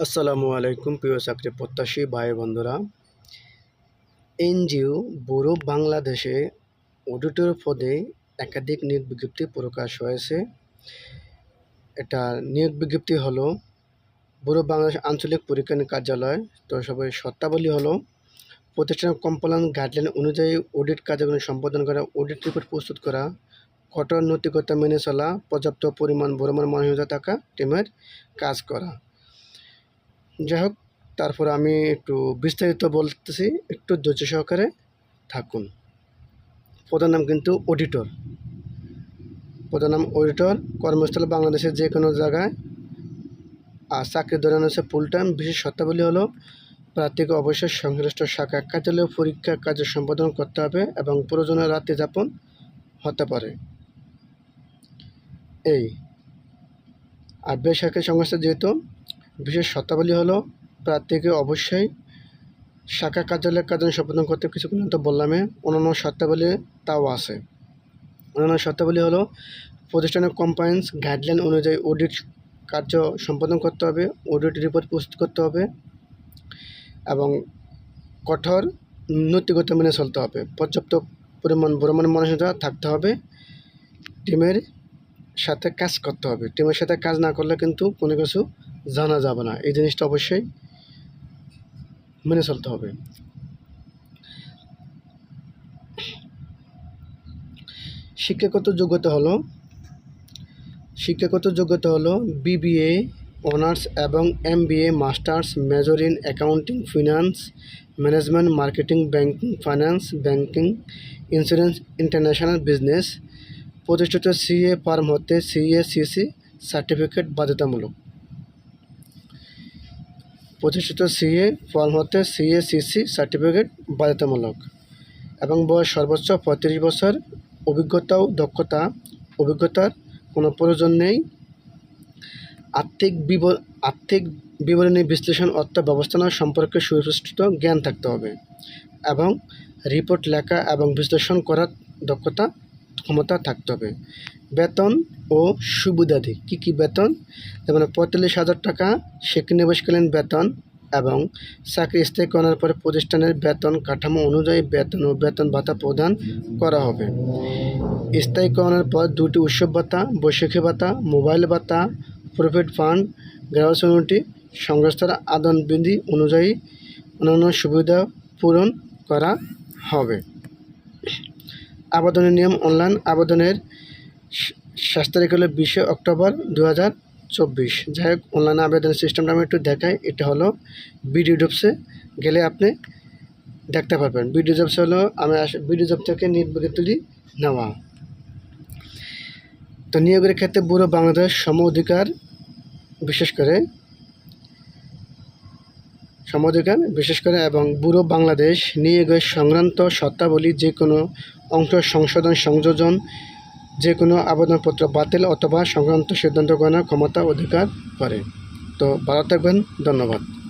আসসালামু আলাইকুম, প্রিয় চাকরি প্রত্যাশী ভাই বন্ধুরা। এনজিও ব্যুরো বাংলাদেশে অডিটর পদে একাধিক নিয়োগ বিজ্ঞপ্তি প্রকাশ হয়েছে। এটা নিয়োগ বিজ্ঞপ্তি হলো ব্যুরো বাংলাদেশ আঞ্চলিক পরীক্ষা কার্যালয়, তো সবাই শর্তাবলী হলো প্রতিষ্ঠানের কম্পালন গাইডলাইন অনুযায়ী অডিট কার্যক্রম সম্পাদন করা, অডিট রিপোর্ট প্রস্তুত করা, কঠোর নৈতিকতা মেনে চলা, পর্যাপ্ত পরিমাণ ভ্রমণ মানসিকতা থাকা, টিমের কাজ করা। যাই হোক তারপর আমি একটু বিস্তারিত বলতেছি, একটু ধৈর্য সহকারে থাকুন। প্রধান নাম কিন্তু অডিটর প্রধান নাম অডিটর কর্মস্থল বাংলাদেশের যে কোনো জায়গায়। আর চাকরি ধরেন হচ্ছে ফুল টাইম বিশেষ শর্তাবলী হলো, প্রার্থীকে অবশ্যই সংশ্লিষ্ট শাখা কার্যালয় পরীক্ষা কার্য সম্পাদন করতে হবে এবং প্রয়োজনে রাতে যাপন হতে পারে। এই। আর বেসরকারি সংস্থা যেহেতু বিশেষ শর্তাবলী হলো, প্রার্থীকে অবশ্যই শাখা কার্যালয়ের কার্য সম্পাদন করতে কিছু পর্যন্ত বললামে। অন্যান্য শর্তাবলী তাও আছে। অন্যান্য শর্তাবলী হলো, প্রতিষ্ঠানের কম্পায়েন্স গাইডলাইন অনুযায়ী অডিট কার্য সম্পাদন করতে হবে অডিট রিপোর্ট প্রস্তুত করতে হবে এবং কঠোর নৈতিকতা মেনে চলতে হবে। পর্যাপ্ত পরিমাণ ভ্রমণ মানসিকতা থাকতে হবে, টিমের সাথে কাজ করতে হবে। টিমের সাথে কাজ না করলে কিন্তু কোনো কিছু জানা যাবে না। এই জিনিসটা অবশ্যই মেনে চলতে হবে। শিক্ষাগত যোগ্যতা হলো, শিক্ষাগত যোগ্যতা হলো বিবিএ অনার্স এবং MBA masters, major in accounting, finance, management, marketing, banking, finance, banking, insurance, international business, প্রতিষ্ঠিত সিএ ফার্ম হতে সিএ সিসি সার্টিফিকেট বাধ্যতামূলক। প্রতিষ্ঠিত সিএ ফর্ম হতে সিএ, সিসি সার্টিফিকেট বাধ্যতামূলক এবং বয়স সর্বোচ্চ পঁয়ত্রিশ বছর, অভিজ্ঞতা ও দক্ষতা, অভিজ্ঞতার কোনো প্রয়োজন নেই। আর্থিক বিব, আর্থিক বিবরণী বিশ্লেষণ অর্থ ব্যবস্থাপনা সম্পর্কে সুস্পষ্ট জ্ঞান থাকতে হবে এবং রিপোর্ট লেখা এবং বিশ্লেষণ করার দক্ষতা ক্ষমতা থাকতে হবে। বেতন ও সুবিধাদি কী কী বেতন? যেমন পঁয়তাল্লিশ হাজার টাকা শিক্ষানিবাসকালীন বেতন এবং চাকরি স্থায়ী করার পরে প্রতিষ্ঠানের বেতন কাঠামো অনুযায়ী বেতন ও বেতন ভাতা প্রদান করা হবে। স্থায়ী স্থায়ীকরণের পর দুটি উৎসব ভাতা বৈশাখী ভাতা, মোবাইল ভাতা, প্রফিট ফান্ড, গ্রাহকী সংস্থার আদান বিধি অনুযায়ী অন্যান্য সুবিধা পূরণ করা হবে। আবেদনের নিয়ম অনলাইন আবেদনের শেষ তারিখ হলো বিশে অক্টোবর দু হাজার চব্বিশ। যাই হোক, অনলাইন আবেদনের সিস্টেমটা আমি একটু দেখাই। এটা হলো বিডি জবসে গেলে আপনি দেখতে পারবেন। বিডি জবস হলো আমি বিডি জব থেকে নির্বাচিতলি নেওয়া। তো নিয়োগের ক্ষেত্রে পুরো বাংলাদেশ সম অধিকার, বিশেষ করে সম অধিকার বিশেষ করে এবং বুড়ো বাংলাদেশ নিয়ে নিয়োগের সংক্রান্ত শর্তাবলী, যে কোনো অংশ সংশোধন, সংযোজন, যে কোনো আবেদনপত্র বাতিল অথবা সংক্রান্ত সিদ্ধান্ত গ্রহণের ক্ষমতা অধিকার করে। তো ভালো থাকবেন, ধন্যবাদ।